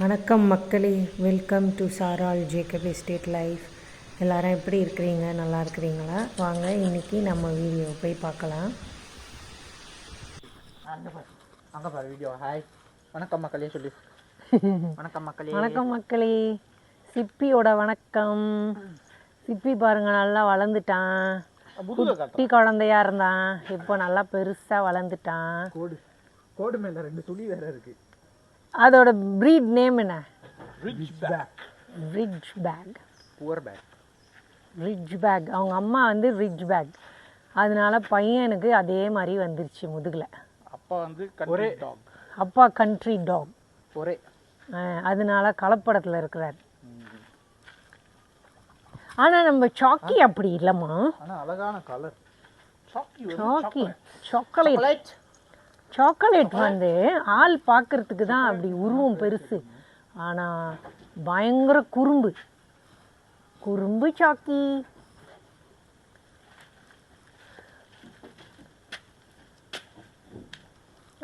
வணக்கம் மக்களே. Welcome to Saral Jacob estate life எல்லாரும் எப்படி இருக்கிறீங்க? நல்லா இருக்கிறீங்களா? வாங்க இன்னைக்கு நம்ம வீடியோ போய் பார்க்கலாம். அங்கே பாரு. அங்கே பாரு வீடியோ ஹாய் வணக்கம் மக்களே சொல்லு. வணக்கம் மக்களே. வணக்கம் மக்களே. சிப்பியோட வணக்கம். சிப்பி பாருங்க நல்லா வளர்ந்துட்டான். குட்டி குழந்தையா இருந்தான். இப்போ நல்லா பெருசாக வளர்ந்துட்டான். கோடு. கோடு மேல ரெண்டு துளி வேற இருக்கு. அதோட ப்ரீட் நேம் என்ன? Rich back ridgeback poor back அவங்க அம்மா வந்து ரிட்ஜ் பேக் அதனால பையனுக்கு அதே மாதிரி வந்துருச்சு முதுகில். அப்பா வந்து ஒரே டாக் அப்பா கண்ட்ரி டாக் ஒரே. அதனால கலப்படத்தில் இருக்கிறார். ஆனால் நம்ம சாக்கி அப்படி இல்லைம்மா. ஆனா அழகான கலர் சாக்கி சாக்கி சாக்லேட் சாக்லேட் வந்து ஆள் பார்க்கறதுக்கு தான் அப்படி உருவம் பெருசு. ஆனால் பயங்கர குறும்பு. குறும்பு சாக்கி.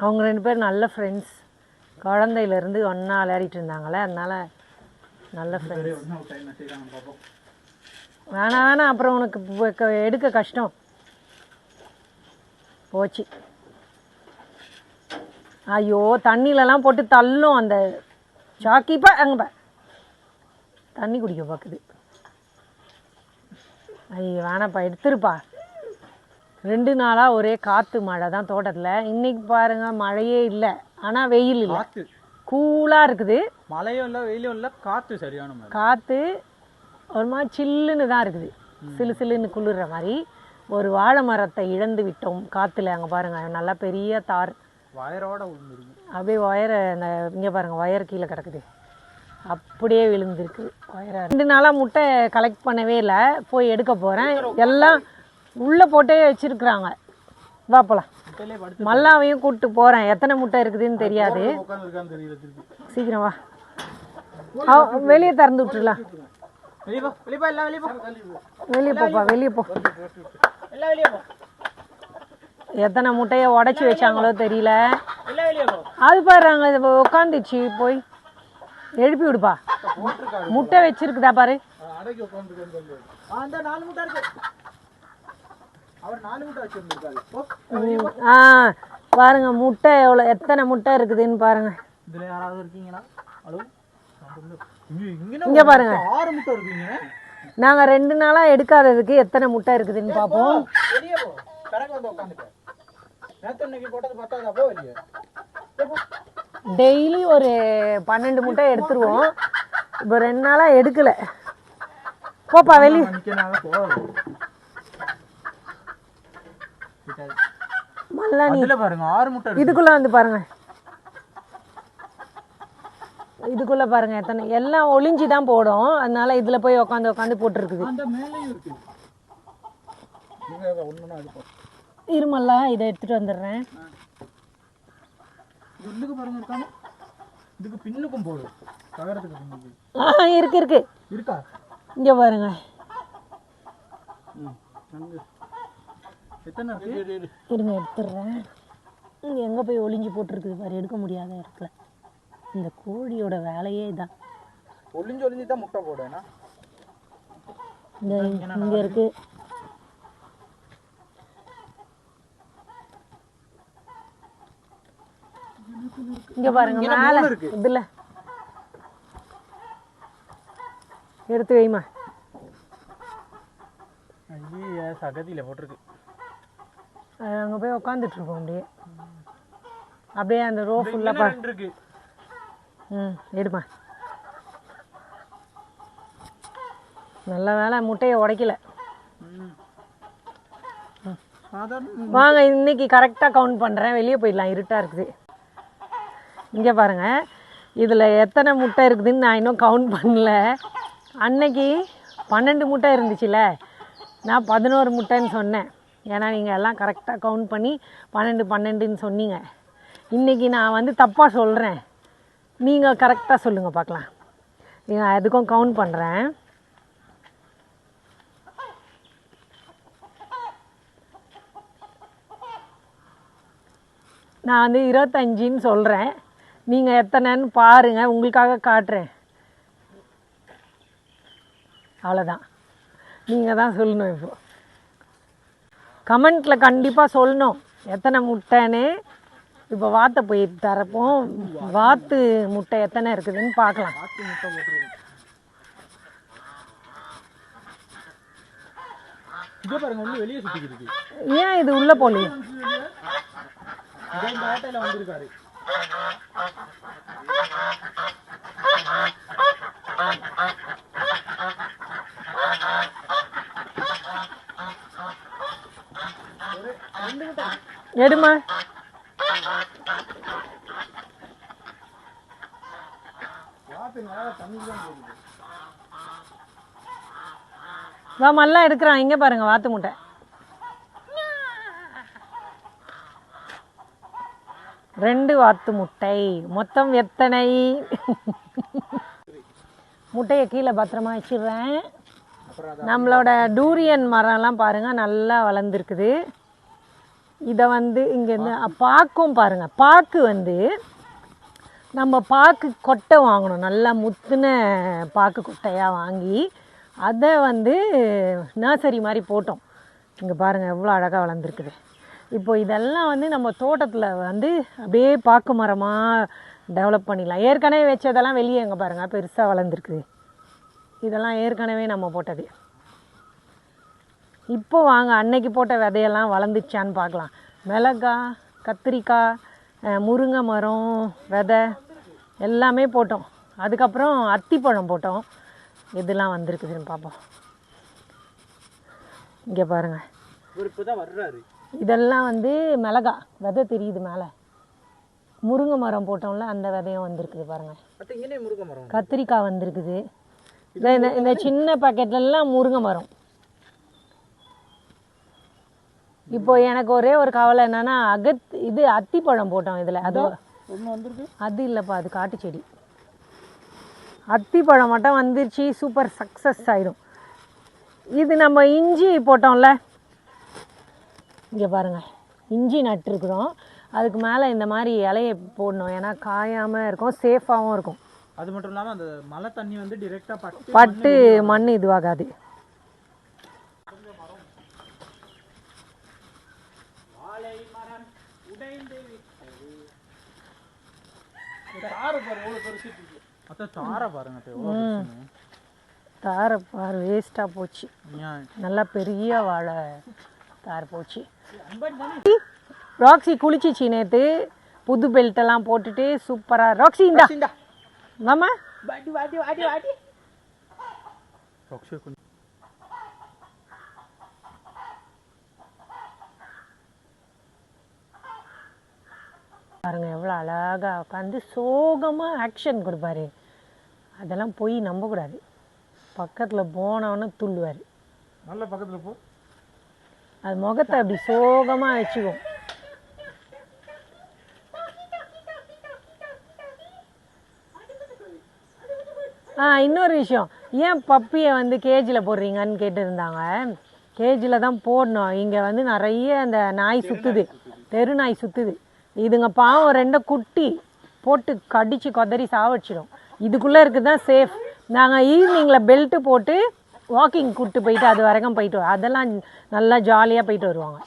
அவங்க ரெண்டு பேரும் நல்ல ஃப்ரெண்ட்ஸ் குழந்தையிலேருந்து ஒன்றா விளையாடிட்டு இருந்தாங்களே அதனால நல்ல ஃப்ரெண்ட்ஸ் வேணாம் வேணாம். அப்புறம் உனக்கு எடுக்க கஷ்டம். போச்சு. ஐயோ தண்ணியிலலாம் போட்டு தள்ளும் அந்த சாக்கிப்பா அங்கே தண்ணி குடிக்க பார்க்குது ஐயோ வேணாப்பா எடுத்துருப்பா. ரெண்டு நாளாக ஒரே காற்று மழை தான் தோட்டத்தில். இன்னைக்கு பாருங்க மழையே இல்லை. ஆனால் வெயில் இல்லை. கூலாக இருக்குது. மழையும் இல்ல வெயிலும் இல்ல காத்து சரியான காற்று ஒரு மாதிரி சில்லுன்னு தான் இருக்குது. சிலு சிலுன்னு குளிர்ற மாதிரி. ஒரு வாழை மரத்தை இழந்து விட்டோம் காற்றுல அங்கே பாருங்கள் நல்லா பெரிய தார். வயரோட விழுந்துருக்கு அப்படியே ஒயரை அந்த இங்கே பாருங்கள் ஒயர் கீழே கிடக்குது. அப்படியே விழுந்திருக்கு ஒயரை ரெண்டு நாளாக முட்டை கலெக்ட் பண்ணவே இல்லை. போய் எடுக்க போகிறேன் எல்லாம் உள்ளே போட்டே வச்சுருக்குறாங்க. வா படுத்து மல்லாவையும் கூப்பிட்டு போகிறேன் எத்தனை முட்டை இருக்குதுன்னு தெரியாது. சீக்கிரம் வா. வெளியே திறந்து விட்டுருலாம் வெளியே போப்பா வெளியே போ. எல்லாம் வெளியே போ. எத்தனை முட்டையை உடைச்சி வச்சாங்களோ தெரியல. அது பாரு அங்கே உட்காந்துச்சு போய். எழுப்பி விடுப்பா. முட்டை வச்சிருக்குதா பாரு. ஆ பாருங்க முட்டை எவ்வளோ எத்தனை முட்டை இருக்குதுன்னு பாருங்க. இங்க பாருங்க. நாங்கள் ரெண்டு நாளாக எடுக்காததுக்கு எத்தனை முட்டை இருக்குதுன்னு பார்ப்போம் டெய்லி ஒரு பன்னெண்டு முட்டை எடுத்துருவோம். இப்போ ரெண்டு நாளாக எடுக்கலை. போப்பா மல்லானி அதுல பாருங்க ஆறு முட்டை இதுக்குள்ளே வந்து பாருங்க. இதுக்குள்ளே பாருங்க எத்தனை. எல்லாம் ஒளிஞ்சு தான் போடும். அதனால இதில் போய் உட்காந்து உட்காந்து போட்டுருக்குது. இருமல்லா இதை எடுத்துகிட்டு வந்துடுறேன். உள்ளுக்கு பாருங்க இதுக்கு பின்னுக்கும் போடு. தகரத்துக்கு பின்னுக்கு. ஆ இருக்கு இருக்கு. இருக்கா? இங்கே பாருங்க. எத்தனை இருங்க எடுத்துடுறேன். இங்கே எங்கே போய் ஒளிஞ்சு போட்டிருக்குது பாரு எடுக்க முடியாத இடத்துல. இந்த கோழியோட வேலையே இதான். ஒளிஞ்சு ஒளிஞ்சு தான் முட்டை போடுவேனா? இந்த இங்கே இருக்கு. இங்க பாருங்க மேல. இதுல. எடுத்து வைமா ஐயே சகதியில போட்டிருக்கு. அது அங்க போய் உட்காந்துட்டு இருக்கோம் அப்படியே. அப்படியே அந்த ரோ ஃபுல்லா பா ரெண்டு இருக்கு. ம் எடுமா. நல்ல வேலை முட்டையை உடைக்கல. வாங்க இன்னைக்கு கரெக்டாக கவுண்ட் பண்ணுறேன் வெளியே போயிடலாம் இருட்டாக இருக்குது. இங்கே பாருங்க. இதில் எத்தனை முட்டை இருக்குதுன்னு நான் இன்னும் கவுண்ட் பண்ணல. அன்னைக்கு பன்னெண்டு முட்டை இருந்துச்சுல. நான் பதினோரு முட்டைன்னு சொன்னேன். ஏன்னா நீங்கள் எல்லாம் கரெக்டாக கவுண்ட் பண்ணி பன்னெண்டு பன்னெண்டுன்னு சொன்னீங்க. இன்றைக்கி நான் வந்து தப்பாக சொல்கிறேன் நீங்கள் கரெக்டாக சொல்லுங்கள் பார்க்கலாம். நான் எதுக்கும் கவுண்ட் பண்ணுறேன் நான் வந்து இருபத்தஞ்சின்னு சொல்கிறேன் நீங்கள் எத்தனைன்னு பாருங்கள் உங்களுக்காக காட்டுறேன். அவ்வளோதான் நீங்கள் தான் சொல்லணும் இப்போ. கமெண்ட்டில் கண்டிப்பாக சொல்லணும். எத்தனை முட்டைன்னு இப்போ வாத்தை போய் தரப்போம். வாத்து முட்டை எத்தனை இருக்குதுன்னு பார்க்கலாம். ஏன் இது உள்ளே போகலையே எடுமா வா மல்லாம் எடுக்கிறான். இங்கே பாருங்க வாத்து முட்டை. ரெண்டு வாத்து முட்டை. மொத்தம் எத்தனை? முட்டையை கீழே பத்திரமா வச்சிடுறேன். நம்மளோட டூரியன் மரம்லாம் பாருங்க நல்லா வளர்ந்துருக்குது. இதை வந்து இங்கேருந்து பாக்கும் பாருங்க பாக்கு வந்து நம்ம பாக்கு கொட்டை வாங்கணும். நல்லா முத்துன பாக்கு கொட்டையாக வாங்கி அதை வந்து நர்சரி மாதிரி போட்டோம். இங்கே பாருங்கள் எவ்வளோ அழகாக வளர்ந்துருக்குது. இப்போ இதெல்லாம் வந்து நம்ம தோட்டத்தில் வந்து அப்படியே பாக்கு மரமாக டெவலப் பண்ணிடலாம். ஏற்கனவே வச்சதெல்லாம் வெளியே எங்கே பாருங்கள் பெருசாக வளர்ந்துருக்குது இதெல்லாம் ஏற்கனவே நம்ம போட்டது. இப்போ வாங்க அன்னைக்கு போட்ட விதையெல்லாம் வளர்ந்துச்சான்னு பார்க்கலாம். மிளகாய் கத்திரிக்காய் முருங்கை மரம் விதை எல்லாமே போட்டோம். அதுக்கப்புறம் அத்திப்பழம் போட்டோம். இதெல்லாம் வந்திருக்குதுன்னு பார்ப்போம். இங்கே பாருங்கள் இவர் வர்றாரு. இதெல்லாம் வந்து மிளகா விதை தெரியுது மேலே. முருங்கை மரம் போட்டோம்ல அந்த விதையும் வந்திருக்குது பாருங்கள் கத்திரிக்காய் வந்திருக்குது. இந்த இந்த- சின்ன பாக்கெட்லாம் முருங்கை மரம். இப்போ எனக்கு ஒரே ஒரு கவலை என்னன்னா அகத் இது அத்திப்பழம் போட்டோம் இதில். அது அது இல்லைப்பா அது காட்டு செடி அத்திப்பழம் மட்டும் வந்துருச்சு சூப்பர் சக்ஸஸ் ஆயிடும் இது நம்ம இஞ்சி போட்டோம்ல இங்கே பாருங்க. இஞ்சி நட்டுருக்குறோம் அதுக்கு மேலே இந்த மாதிரி இலையை போடணும். ஏன்னா காயாமல் இருக்கும் சேஃபாகவும் இருக்கும். அது மட்டும் இல்லாம அந்த மழை தண்ணி வந்து டிரெக்டா பட்டு பட்டு மண் இதுவாகாது. தாரை பார் வேஸ்ட்டாக போச்சு. நல்லா பெரிய வாழை. தார் போச்சு. ராக்ஸி குளிச்சிச்சு நேற்று புது பெல்ட்டெல்லாம் போட்டுட்டு சூப்பராக ராக்ஸி இந்தா. மாமா. வாடி வாடி வாடி வாடி. கொஞ்சம். பாருங்க எவ்வளோ அழகாக உட்காந்து சோகமாக ஆக்ஷன் கொடுப்பாரு. அதெல்லாம் போய் நம்பக்கூடாது. பக்கத்தில் போனவொன்னே துள்ளுவார். நல்ல பக்கத்துல போ. அது முகத்தை அப்படி சோகமாக வச்சுக்கும். ஆ இன்னொரு விஷயம். ஏன் பப்பியை வந்து கேஜில் போடுறீங்கன்னு கேட்டிருந்தாங்க. கேஜில் தான் போடணும். இங்கே வந்து நிறைய அந்த நாய் சுற்றுது தெரு நாய் சுற்றுது இதுங்க பாவம் ரெண்டை குட்டி போட்டு கடித்து கொதறி சாவடிச்சிடும். இதுக்குள்ளே இருக்குது தான் சேஃப் நாங்கள் ஈவினிங்கில் பெல்ட்டு போட்டு வாக்கிங் கூப்பிட்டு போயிட்டு அது வரைக்கும் போயிட்டு அதெல்லாம் நல்லா ஜாலியாக போயிட்டு வருவாங்க.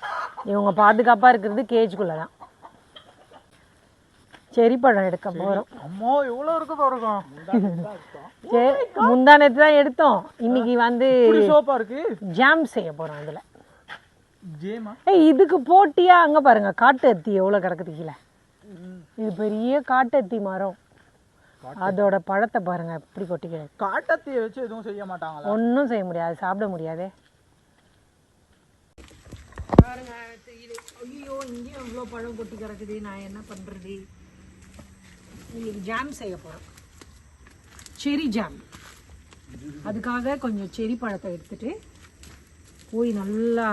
இவங்க பாதுகாப்பாக இருக்கிறது கேஜுக்குள்ளே தான் செரி பழம் எடுக்க போகிறோம் அம்மா எவ்வளோ இருக்கு பாருங்க. முந்தானத்து தான் எடுத்தோம். இன்னைக்கு வந்து சோப்பா இருக்கு? ஜாம் செய்ய போகிறோம் ஜேமா ஏய் இதுக்கு போட்டியா? அங்கே பாருங்க காட்டு அத்தி எவ்வளோ கிடக்குது கீழே. இது பெரிய காட்டு அத்தி மரம். அதோட பழத்தை பாருங்க எப்படி கொட்டி கிடக்கு காட்டத்தையை வச்சு எதுவும் செய்ய மாட்டாங்களா? ஒன்றும் செய்ய முடியாது சாப்பிட முடியாதே. பாருங்க இது ஐயோ இங்கேயும் இவ்வளோ பழம் கொட்டி கிடக்குது நான் என்ன பண்ணுறது இன்னைக்கு ஜாம் செய்ய போகிறோம் செரி ஜாம் அதுக்காக கொஞ்சம் செரி பழத்தை எடுத்துட்டு போய் நல்லா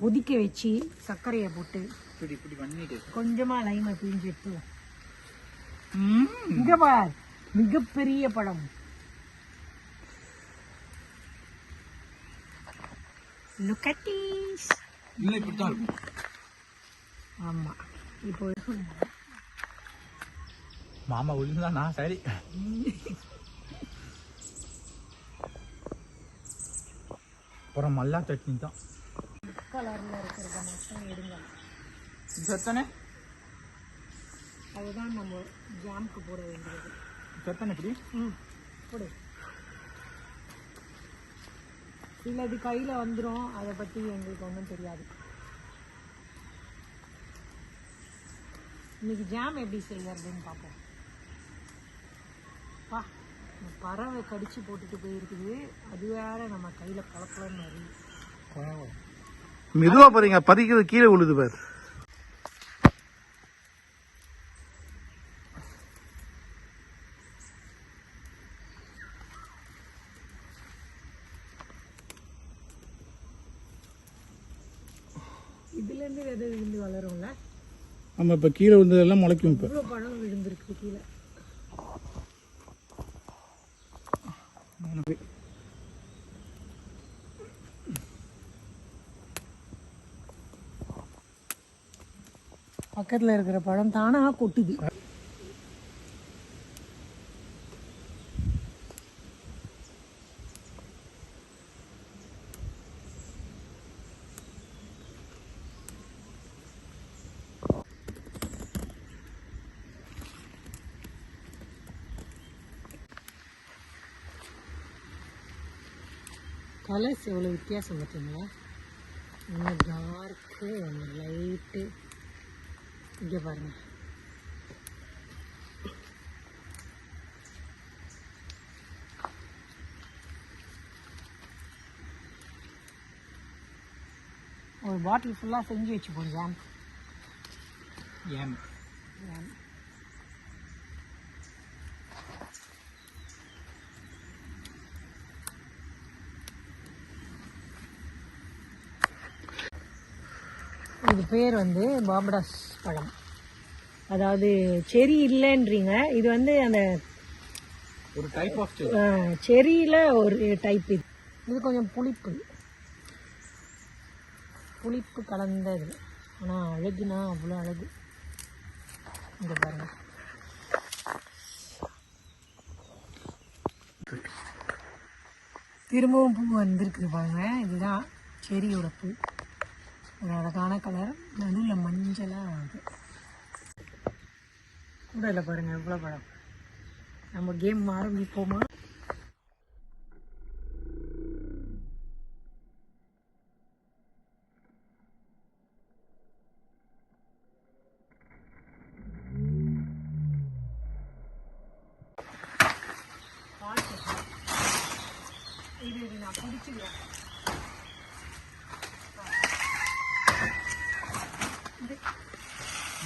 கொதிக்க வச்சு சர்க்கரையை போட்டு கொஞ்சமாக லைமை பிழிஞ்சு எடுத்து இங்க பார். மிகப்பெரிய. இல்லை இப்படி தான் ஆமாம் இப்போ மாமா விழுந்தா நான் சரி. அப்புறம் மல்லா சட்னி தான். கலரில் இருக்கிறத மட்டும் எடுங்க. அதுதான் நம்ம ஜாமுக்கு போட வேண்டியது. செத்தனை எப்படி? ம் போடு. இல்லை இது கையில் வந்துடும் அதை பற்றி எங்களுக்கு ஒன்றும் தெரியாது. இன்னைக்கு ஜாம் எப்படி செய்யறதுன்னு பார்ப்போம். பா பறவை கடிச்சு போட்டுட்டு போயிருக்குது. அது வேற நம்ம கையில் பழப்பலன்னு வருது. மெதுவா பாருங்க பறிக்கிறது கீழே விழுது பாரு. நம்ம இப்ப கீழே விழுந்ததெல்லாம் முளைக்கும் இப்ப. பழம் விழுந்திருக்கு கீழே. பக்கத்தில் இருக்கிற பழம் தானாக கொட்டுது. கலர்ஸ் எவ்வளோ வித்தியாசம் பார்த்தீங்களா ஒன்று டார்க்கு ஒன்று லைட்டு இங்கே பாருங்க. ஒரு பாட்டில் ஃபுல்லாக செஞ்சு வச்சுப்போம் ஜாம் ஏன் ஜாம் இது பேர் வந்து பாபடாஸ் பழம். அதாவது செரி இல்லைன்றீங்க. இது வந்து அந்த ஒரு டைப் ஆஃப் செரியில் ஒரு டைப் இது. இது கொஞ்சம் புளிப்பு. புளிப்பு கலந்தது. ஆனால் அழகுனா அவ்வளோ அழகு. இங்கே பாருங்க. திரும்பவும் பூ வந்திருக்குது பாருங்க. இதுதான் செரியோட பூ. ஒரு அழகான கலர் நடுவில் மஞ்சளாக ஆகுது கூட இல்லை பாருங்கள் எவ்வளோ பழம். நம்ம கேம் ஆரம்பிப்போமா இது இது நான் பிடிச்சிடுவேன்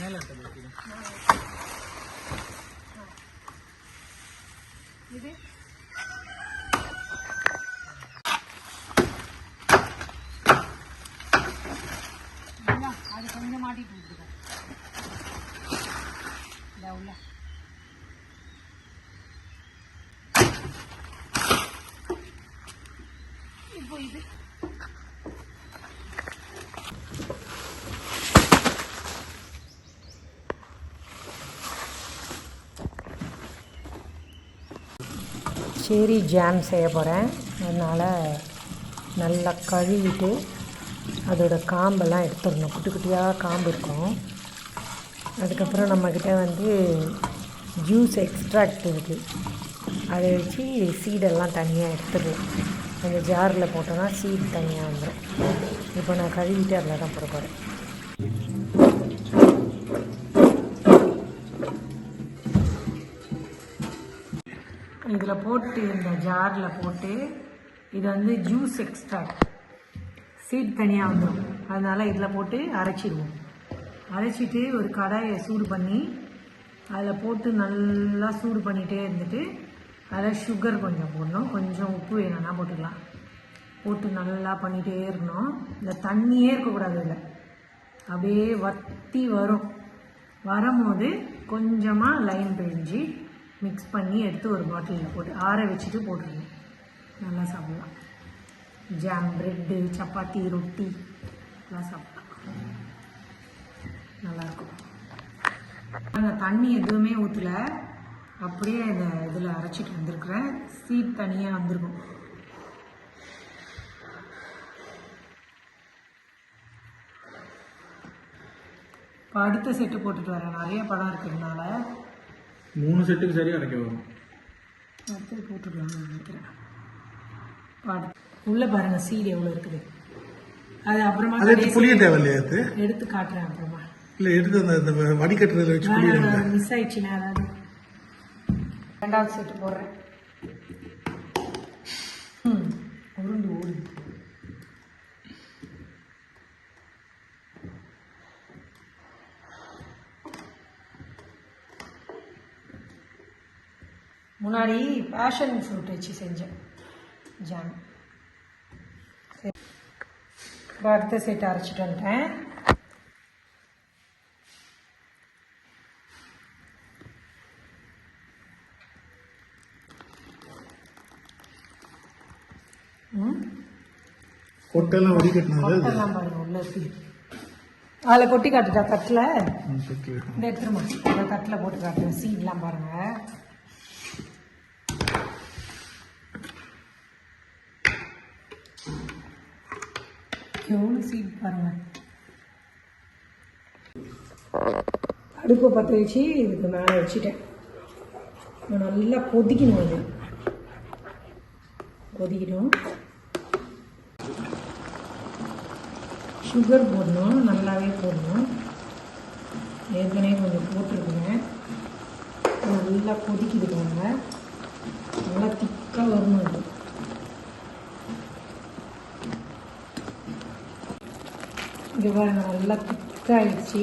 மேலே இருக்கிறது அது கொஞ்சம் மாட்டிட்டு விட்டுருக்கேன் இந்த உள்ள இப்போ இது? சேரி ஜாம் செய்ய போகிறேன் அதனால் நல்லா கழுவிட்டு அதோட காம்பெல்லாம் எடுத்துடணும். குட்டி குட்டியாக காம்பு இருக்கும். அதுக்கப்புறம் நம்மக்கிட்ட வந்து ஜூஸ் எக்ஸ்ட்ராக்ட் இருக்குது அதை வச்சு சீடெல்லாம் தனியாக எடுத்துடலாம். அந்த ஜாரில் போட்டோன்னா சீட் தனியாக வந்துடும் இப்போ நான் கழுவிட்டு அதில் தான் போட போகிறேன் இதில் போட்டு இந்த ஜாரில் போட்டு இது வந்து ஜூஸ் எக்ஸ்ட்ராக்ட் சீட் தனியாக வந்துடும் அதனால் இதில் போட்டு அரைச்சிடுவோம் அரைச்சிட்டு ஒரு கடாயை சூடு பண்ணி அதில் போட்டு நல்லா சூடு பண்ணிகிட்டே இருந்துட்டு அதில் சுகர் கொஞ்சம் போடணும். கொஞ்சம் உப்பு வேணும்னா போட்டுக்கலாம். போட்டு நல்லா பண்ணிகிட்டே இருக்கணும். இந்த தண்ணியே இருக்கக்கூடாது இதில். அப்படியே வத்தி வரும். வரும்போது கொஞ்சமாக லைன் பிழிஞ்சு மிக்ஸ் பண்ணி எடுத்து ஒரு பாட்டிலில் போட்டு ஆற வச்சுட்டு போட்டுருங்க. நல்லா சாப்பிடலாம். ஜாம் ப்ரெட்டு சப்பாத்தி ரொட்டி எல்லாம் சாப்பிடலாம். நல்லாயிருக்கும் நாங்கள் தண்ணி எதுவுமே ஊற்றல அப்படியே இந்த இதில் அரைச்சிட்டு வந்திருக்கிறேன். சீட் தனியாக வந்திருக்கும். இப்போ அடுத்த செட்டு போட்டுட்டு வரேன். நிறைய படம் இருக்கிறதுனால. மூணு செட்டுக்கு சரியா அடைக்க வரும். அடுத்தது போட்டுக்கலாம்னு நினைக்கிறேன். உள்ளே பாருங்க சீடு எவ்வளோ இருக்குது? அது அப்புறமா அது புளிய தேவையில்லையா அது? எடுத்து காட்டுறேன் அப்புறமா. இல்ல எடுத்து அந்த இந்த வடிகட்டுறதுல வச்சு புளிய மிஸ் ஆயிடுச்சுன்னா அதாவது ரெண்டாவது செட்டு போடுறேன். ம் உருண்டு ஓடுது. முன்னாடி பேஷன் ஃப்ரூட் வச்சு செஞ்சேன். ஜாம். இப்போ அடுத்த செட் அரைச்சிட்டு வந்துட்டேன். கொட்டெல்லாம் வடிகட்டினது கொட்டெல்லாம் பாருங்க உள்ள அதில் கொட்டி காட்டுட்டா தட்டில். இந்த எடுத்துருமா அந்த தட்டில் போட்டு காட்டுறேன். சீட்லாம் பாருங்க. எவ்வளோ சீட் பாருங்கள் அடுப்பை பற்ற வச்சு இதுக்கு மேலே வச்சுட்டேன். நல்லா கொதிக்கணும் அது கொதிக்கணும் சுகர் போடணும் நல்லாவே போடணும். ஏற்கனவே கொஞ்சம் போட்டிருக்குங்க. நல்லா கொதிக்குதுங்க நல்லா திக்காக வரணும் இது இங்கே நல்லா திக்காயிடுச்சு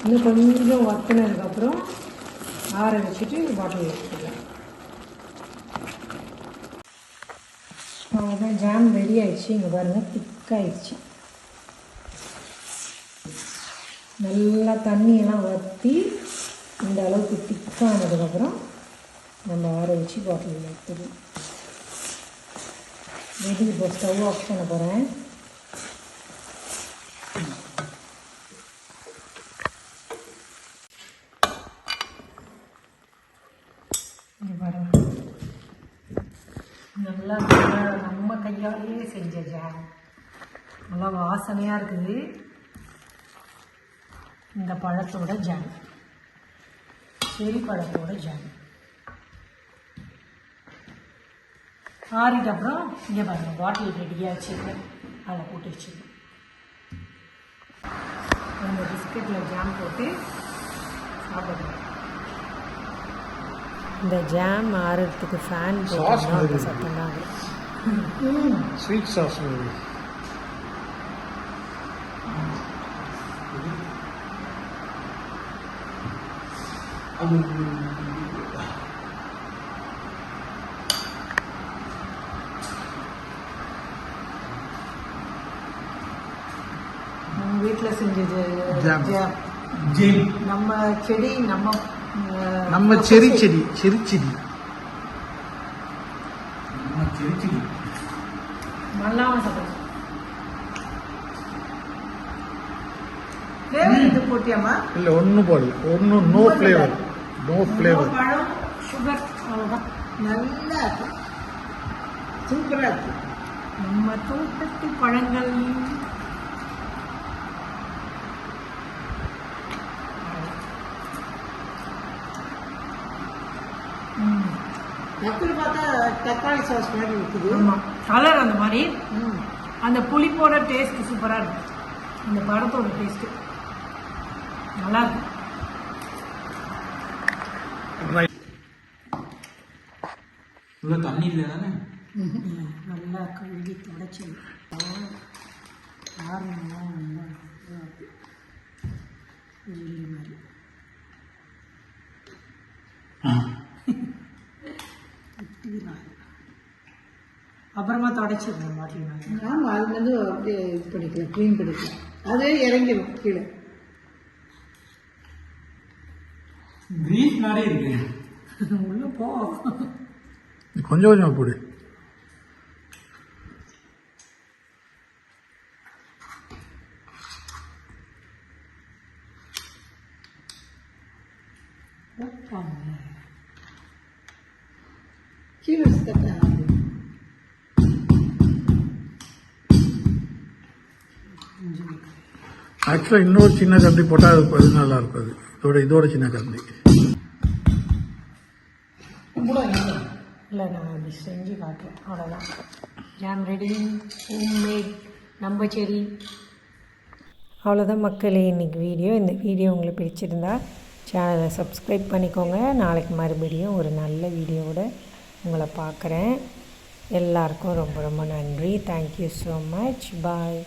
இன்னும் கொஞ்சம் வத்தினதுக்கப்புறம் ஆற வச்சுட்டு பாட்டில் எடுத்துக்கலாம் அவ்வளோதான் ஜாம் ரெடி ஆகிடுச்சு இங்கே பாருங்கள் திக்காயிடுச்சு நல்லா தண்ணியெல்லாம் வற்றி இந்த அளவுக்கு திக்கானதுக்கப்புறம் நம்ம ஆற வச்சு பாட்டில் எடுத்துக்கலாம் ரெடி இப்போ ஸ்டவ் ஆஃப் பண்ண போகிறேன் இங்கே பாருங்க நல்லா நல்லா நம்ம கையாலேயே செஞ்ச ஜாம் நல்லா வாசனையாக இருக்குது. இந்த பழத்தோட ஜாம். செரி பழத்தோட ஜாம். ஆறிட்ட அப்புறம் இங்கே பாருங்க பாட்டில் ரெடியாக வச்சுருக்கேன். அதில் போட்டு வச்சுருக்கேன். அந்த பிஸ்கட்டில் ஜாம் போட்டு சாப்பிடுறேன் இந்த ஜாம் ஆறுறதுக்கு ஃபேன் மாதிரி சத்தம் தான் ஸ்வீட் சாஸ் மாதிரி நம்ம வீட்டில் செஞ்சது நம்ம செடி நம்ம நம்ம செரி செடி செரி செடி நம்ம செரி செடி நல்லாவும் சாப்பிடுறோம் ஃப்ளேவர் இது போட்டியாமா இல்ல ஒன்றும் போடல. ஒன்றும் நோ ஃப்ளேவர் நோ ஃப்ளேவர் பழம் சுகர் அவ்வளோதான் நல்லா இருக்கு. சூப்பரா இருக்கு. நம்ம தோட்டத்து பழங்கள். ம், டக்குனு பார்த்தா தக்காளி சாஸ் மாதிரி இருக்குது. கலர் அந்த மாதிரி. அந்த புளிப்போட டேஸ்ட் சூப்பராக இருக்கு. இந்த பழத்தோட டேஸ்ட்டு நல்லா இருக்கு உள்ள தண்ணி இல்லை தானே? நல்லா கழுவி தொடச்சி நல்லா மாதிரி. குட்டிடுறாங்க. அப்புறமா தொடச்சிடுறேன் பாட்டில் மாதிரி ஆமா அது வந்து அப்படியே இது பண்ணிக்கலாம் க்ளீன் பண்ணிக்கலாம். அதே இறங்கிடும் கீழே. கிரீஸ் மாதிரி இருக்கு. உள்ள போ. கொஞ்சம் கொஞ்சம் போடு. கீழே. ஆக்சுவலாக இன்னொரு சின்ன கரண்டி போட்டால் அது அது நல்லா இருக்கும் அது இதோட இதோட சின்ன கரண்டி இல்லை நான் அப்படி செஞ்சு காட்டுறேன் அவ்வளோதான் ஜாம் ரெடி ஹோம்மேட் நம்ம செடி அவ்வளோதான் மக்களே இன்றைக்கி வீடியோ இந்த வீடியோ உங்களுக்கு பிடிச்சிருந்தா சேனலை சப்ஸ்கிரைப் பண்ணிக்கோங்க. நாளைக்கு மறுபடியும் ஒரு நல்ல வீடியோவோட உங்களை பார்க்குறேன். எல்லாருக்கும் ரொம்ப ரொம்ப நன்றி. Thank you so much bye